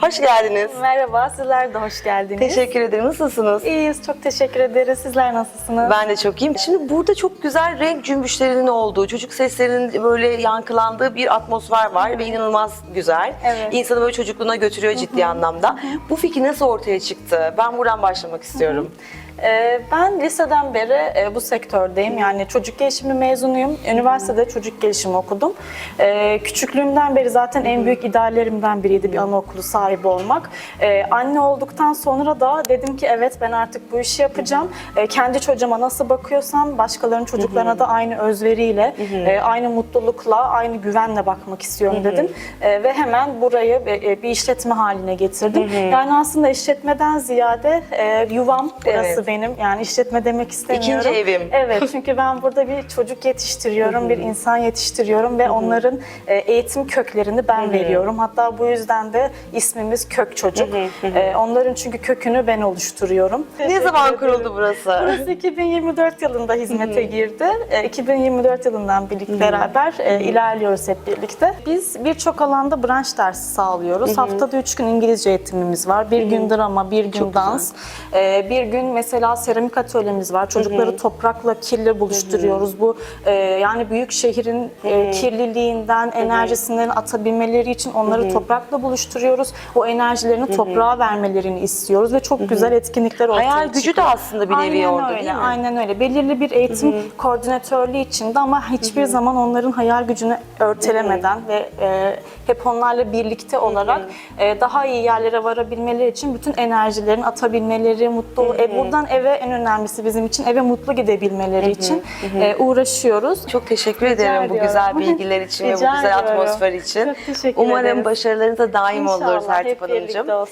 Hoş geldiniz. Merhaba, sizler de hoş geldiniz. Teşekkür ederim. Nasılsınız? İyiyiz, çok teşekkür ederiz. Sizler nasılsınız? Ben de çok iyiyim. Şimdi burada çok güzel renk cümbüşlerinin olduğu, çocuk seslerinin böyle yankılandığı bir atmosfer var ve inanılmaz güzel. Evet. İnsanı böyle çocukluğuna götürüyor ciddi anlamda. Bu fikir nasıl ortaya çıktı? Ben buradan başlamak istiyorum. Ee, ben liseden beri e, bu sektördeyim. Yani çocuk gelişimi mezunuyum. Üniversitede çocuk gelişimi okudum. Ee, küçüklüğümden beri zaten en büyük ideallerimden biriydi bir anaokulu sahibi olmak. Ee, anne olduktan sonra da dedim ki evet ben artık bu işi yapacağım. Ee, kendi çocuğuma nasıl bakıyorsam başkalarının çocuklarına da aynı özveriyle, e, aynı mutlulukla, aynı güvenle bakmak istiyorum dedim. Ee, ve hemen burayı e, bir işletme haline getirdim. Yani aslında işletmeden ziyade e, yuvam burası Evet. benim. Yani işletme demek istemiyorum. İkinci evim. Evet çünkü ben burada bir çocuk yetiştiriyorum, bir insan yetiştiriyorum ve onların e, eğitim köklerini ben veriyorum. Hatta bu yüzden de ismimiz Kök Çocuk. E, Onların çünkü kökünü ben oluşturuyorum. Ne zaman kuruldu burası? Burası 2024 yılında hizmete girdi. E, 2024 yılından birlikte beraber e, ilerliyoruz hep birlikte. Biz birçok alanda branş dersi sağlıyoruz. Haftada 3 gün İngilizce eğitimimiz var. Bir gün drama, bir gün dans. E, bir gün mesela seramik atölyemiz var. Çocukları toprakla kirle buluşturuyoruz. Bu e, yani büyük şehrin e, kirliliğinden, enerjisinden atabilmeleri için onları toprakla buluşturuyoruz. O enerjilerini toprağa vermelerini istiyoruz ve çok güzel etkinlikler ortaya Hayal gücü de çıkıyor. aslında bir nevi Aynen orada öyle, değil mi? Aynen öyle. Belirli bir eğitim koordinatörlüğü içinde ama hiçbir zaman onların hayal gücünü örtelemeden ve e, hep onlarla birlikte olarak e, daha iyi yerlere varabilmeleri için bütün enerjilerini atabilmeleri, mutlu e, buradan eve en önemlisi bizim için eve mutlu gidebilmeleri için e, uğraşıyoruz. Çok teşekkür ederim bu ediyorum. güzel bilgiler için ve bu Rica güzel ediyorum. atmosfer için. Çok teşekkür Umarım ederiz. başarılarınız da daim olur İnşallah Sertip hep birlikte Hanımcığım. olsun